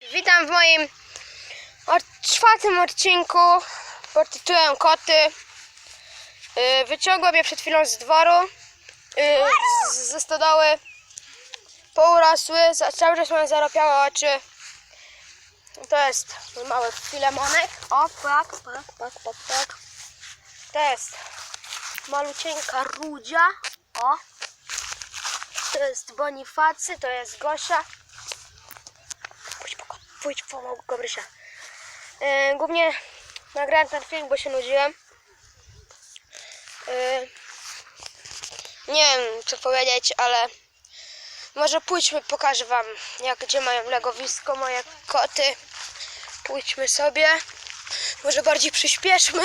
Witam w moim czwartym odcinku pod tytułem Koty. Yy, wyciągłem je przed chwilą z dworu, z, ze stodoły. Pourosły, cały czas mają zaropiałe oczy. To jest mały filemonek. O, pak, pak, pak, pak, pak. To jest malucieńka Rudzia. O. To jest Bonifacy, to jest Gosia. Pójdź po, po Gabrysia. Yy, głównie nagrałem ten film, bo się nudziłem. Yy, nie wiem co powiedzieć, ale może pójdźmy, pokażę wam jak, gdzie mają legowisko moje koty. Pójdźmy sobie. Może bardziej przyspieszmy.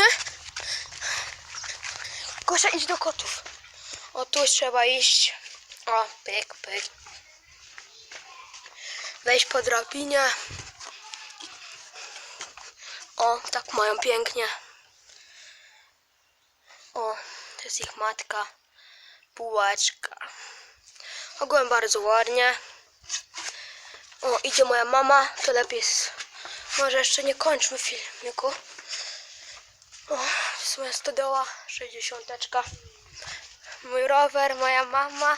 Gosia, idź do kotów. O, tu trzeba iść. O, pyk, pyk. Wejść po drabinie. O, tak mają pięknie. O, to jest ich matka. Bułeczka. Ogółem bardzo ładnie. O, idzie moja mama. To lepiej z... Może jeszcze nie kończmy filmiku. O, to jest moja stodoła. 60. Mój rower, moja mama.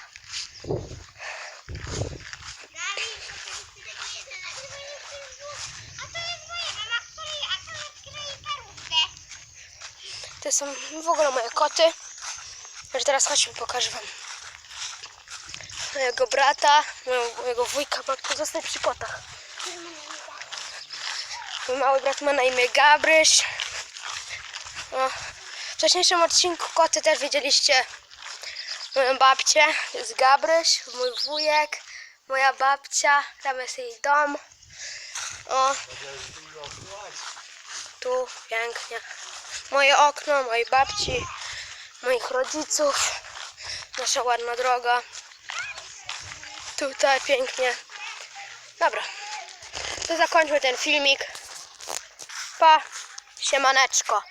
To są w ogóle moje koty. Może teraz chodźmy, pokażę wam mojego brata, mojego, wujka, babcia, zostań przy kotach. Mój mały brat ma na imię Gabryś. O, w wcześniejszym odcinku koty też widzieliście moją babcię, to jest Gabryś, mój wujek, moja babcia, tam jest jej dom. O, tu pięknie. Moje okno, mojej babci, moich rodziców, nasza ładna droga. Tutaj pięknie. Dobra, to zakończmy ten filmik. Pa, siemaneczko.